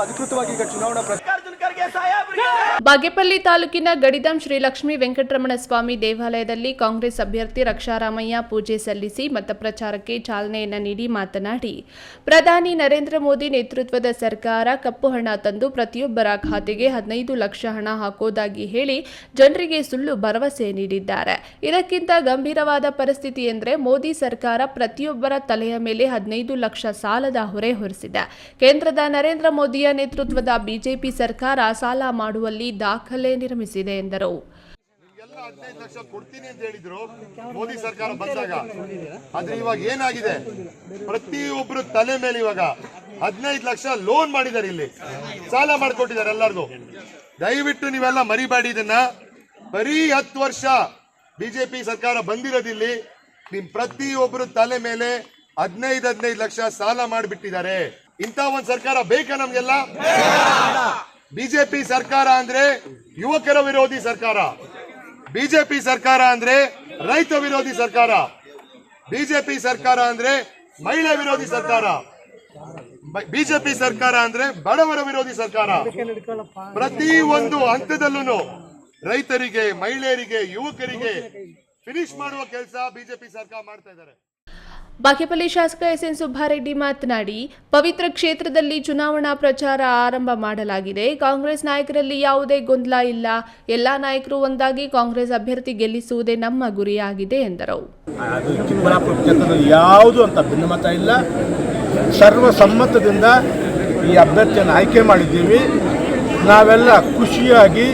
ಅಧಿಕೃತವಾಗಿ ಈಗ ಚುನಾವಣಾ ಪ್ರಚಾರ ಬಾಗೇಪಲ್ಲಿ ತಾಲೂಕಿನ ಗಡಿದಂ ಶ್ರೀ ಲಕ್ಷ್ಮಿ ವೆಂಕಟರಮಣ ಸ್ವಾಮಿ ದೇವಾಲಯದಲ್ಲಿ ಕಾಂಗ್ರೆಸ್ ಅಭ್ಯರ್ಥಿ ರಕ್ಷಾರಾಮಯ್ಯ ಪೂಜೆ ಸಲ್ಲಿಸಿ ಮತ ಪ್ರಚಾರಕ್ಕೆ ಚಾಲನೆಯನ್ನ ನೀಡಿ ಮಾತನಾಡಿ, ಪ್ರಧಾನಿ ನರೇಂದ್ರ ಮೋದಿ ನೇತೃತ್ವದ ಸರ್ಕಾರ ಕಪ್ಪು ಹಣ ತಂದು ಪ್ರತಿಯೊಬ್ಬರ ಖಾತೆಗೆ ಹದಿನೈದು ಲಕ್ಷ ಹಣ ಹಾಕೋದಾಗಿ ಹೇಳಿ ಜನರಿಗೆ ಸುಳ್ಳು ಭರವಸೆ ನೀಡಿದ್ದಾರೆ. ಇದಕ್ಕಿಂತ ಗಂಭೀರವಾದ ಪರಿಸ್ಥಿತಿ ಎಂದರೆ ಮೋದಿ ಸರ್ಕಾರ ಪ್ರತಿಯೊಬ್ಬರ ತಲೆಯ ಮೇಲೆ ಹದಿನೈದು ಲಕ್ಷ ಸಾಲದ ಹೊರೆ ಹೊರಿಸಿದೆ. ಕೇಂದ್ರದ ನರೇಂದ್ರ ಮೋದಿಯ ನೇತೃತ್ವದ ಬಿಜೆಪಿ ಸರ್ಕಾರ ಸಾಲ ಮಾಡುವಲ್ಲಿ ದಾಖಲೆ ನಿರ್ಮಿಸಿದೆ ಎಂದರು. ಹದಿನೈದು ಲಕ್ಷ ಕೊಡ್ತೀನಿ ಅಂತ ಹೇಳಿದ್ರು. ಮೋದಿ ಸರ್ಕಾರ ಬಂದಾಗ. ಆದ್ರೆ ಇವಾಗ ಏನಾಗಿದೆ? ಪ್ರತಿಯೊಬ್ರು ತಲೆ ಮೇಲೆ ಇವಾಗ ಹದಿನೈದು ಲಕ್ಷ ಲೋನ್ ಮಾಡಿದ್ದಾರೆ ಇಲ್ಲಿ. ಸಾಲ ಮಾಡಿಕೊಟ್ಟಿದ್ದಾರೆ ಎಲ್ಲರಿಗೂ. ದಯವಿಟ್ಟು ನೀವೆಲ್ಲ ಮರಿಬೇಡಿ ಇದನ್ನ. ಬರೀ ಹತ್ತು ವರ್ಷ ಬಿಜೆಪಿ ಸರ್ಕಾರ ಬಂದಿರೋದಿಲ್ಲಿ ನಿಮ್ ಪ್ರತಿಯೊಬ್ರು ತಲೆ ಮೇಲೆ ಹದಿನೈದು ಹದಿನೈದು ಲಕ್ಷ ಸಾಲ ಮಾಡಿಬಿಟ್ಟಿದ್ದಾರೆ. ಇಂಥ ಒಂದ್ ಸರ್ಕಾರ ಬೇಕಾ ನಮ್ಗೆಲ್ಲ? ಬಿಜೆಪಿ ಸರ್ಕಾರ ಅಂದ್ರೆ ಯುವಕರ ವಿರೋಧಿ ಸರ್ಕಾರ. ಬಿಜೆಪಿ ಸರ್ಕಾರ ಅಂದ್ರೆ ರೈತ ವಿರೋಧಿ ಸರ್ಕಾರ. ಬಿಜೆಪಿ ಸರ್ಕಾರ ಅಂದ್ರೆ ಮಹಿಳಾ ವಿರೋಧಿ ಸರ್ಕಾರ. ಬಿಜೆಪಿ ಸರ್ಕಾರ ಅಂದ್ರೆ ಬಡವರ ವಿರೋಧಿ ಸರ್ಕಾರ. ಪ್ರತಿ ಒಂದು ಹಂತದಲ್ಲೂ ರೈತರಿಗೆ, ಮಹಿಳೆಯರಿಗೆ, ಯುವಕರಿಗೆ ಫಿನಿಶ್ ಮಾಡುವ ಕೆಲಸ ಬಿಜೆಪಿ ಸರ್ಕಾರ ಮಾಡ್ತಾ ಇದ್ದಾರೆ. ಬಾಗೇಪಲ್ಲಿ ಶಾಸಕ ಎಸ್ ಎನ್ ಸುಬ್ಬಾರೆಡ್ಡಿ ಮಾತನಾಡಿ, ಪವಿತ್ರ ಕ್ಷೇತ್ರದಲ್ಲಿ ಚುನಾವಣಾ ಪ್ರಚಾರ ಆರಂಭ ಮಾಡಲಾಗಿದೆ. ಕಾಂಗ್ರೆಸ್ ನಾಯಕರಲ್ಲಿ ಯಾವುದೇ ಗೊಂದಲ ಇಲ್ಲ. ಎಲ್ಲಾ ನಾಯಕರು ಒಂದಾಗಿ ಕಾಂಗ್ರೆಸ್ ಅಭ್ಯರ್ಥಿ ಗೆಲ್ಲಿಸುವುದೇ ನಮ್ಮ ಗುರಿಯಾಗಿದೆ ಎಂದರು. ಯಾವುದು ಅಂತ ಭಿನ್ನಮತ ಇಲ್ಲ. ಸರ್ವಸಮ್ಮತದಿಂದ ಈ ಅಭ್ಯರ್ಥಿಯನ್ನು ಆಯ್ಕೆ ಮಾಡಿದ್ದೀವಿ. ನಾವೆಲ್ಲ ಖುಷಿಯಾಗಿ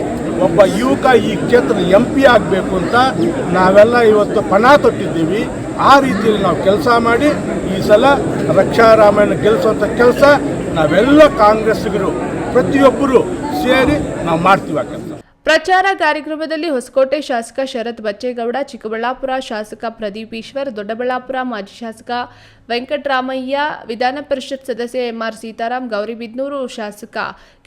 ಒಬ್ಬ ಯುವಕ ಈ ಕ್ಷೇತ್ರದ ಎಂ ಆಗಬೇಕು ಅಂತ ನಾವೆಲ್ಲ ಇವತ್ತು ಪಣ ತೊಟ್ಟಿದ್ದೀವಿ. ಆ ರೀತಿಯಲ್ಲಿ ನಾವು ಕೆಲಸ ಮಾಡಿ ಈ ಸಲ ರಕ್ಷಾರಾಮಯ್ಯನ ಗೆಲ್ಲಿಸುವಂಥ ಕೆಲಸ ನಾವೆಲ್ಲ ಕಾಂಗ್ರೆಸ್ಸಿಗರು ಪ್ರತಿಯೊಬ್ಬರು ಸೇರಿ ನಾವು ಮಾಡ್ತೀವಿ ಆ ಕೆಲಸ. ಪ್ರಚಾರ ಕಾರ್ಯಕ್ರಮದಲ್ಲಿ ಹೊಸಕೋಟೆ ಶಾಸಕ ಶರತ್ ಬಚ್ಚೇಗೌಡ, ಚಿಕ್ಕಬಳ್ಳಾಪುರ ಶಾಸಕ ಪ್ರದೀಪ್ ಈಶ್ವರ್, ದೊಡ್ಡಬಳ್ಳಾಪುರ ಮಾಜಿ ಶಾಸಕ ವೆಂಕಟರಾಮಯ್ಯ, ವಿಧಾನ ಪರಿಷತ್ ಸದಸ್ಯ ಎಂಆರ್ ಸೀತಾರಾಮ್ ಗೌರಿಬಿದ್ನೂರು ಶಾಸಕ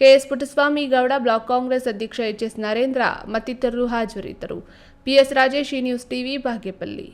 ಕೆಎಸ್ ಪುಟ್ಟಸ್ವಾಮಿ ಗೌಡ, ಬ್ಲಾಕ್ ಕಾಂಗ್ರೆಸ್ ಅಧ್ಯಕ್ಷ ಎಚ್ಎಸ್ ನರೇಂದ್ರ ಮತ್ತಿತರರು ಹಾಜರಿದ್ದರು. ಪಿಎಸ್ ರಾಜೇಶ್, ಈ ನ್ಯೂಸ್ ಟಿವಿ, ಬಾಗೇಪಲ್ಲಿ.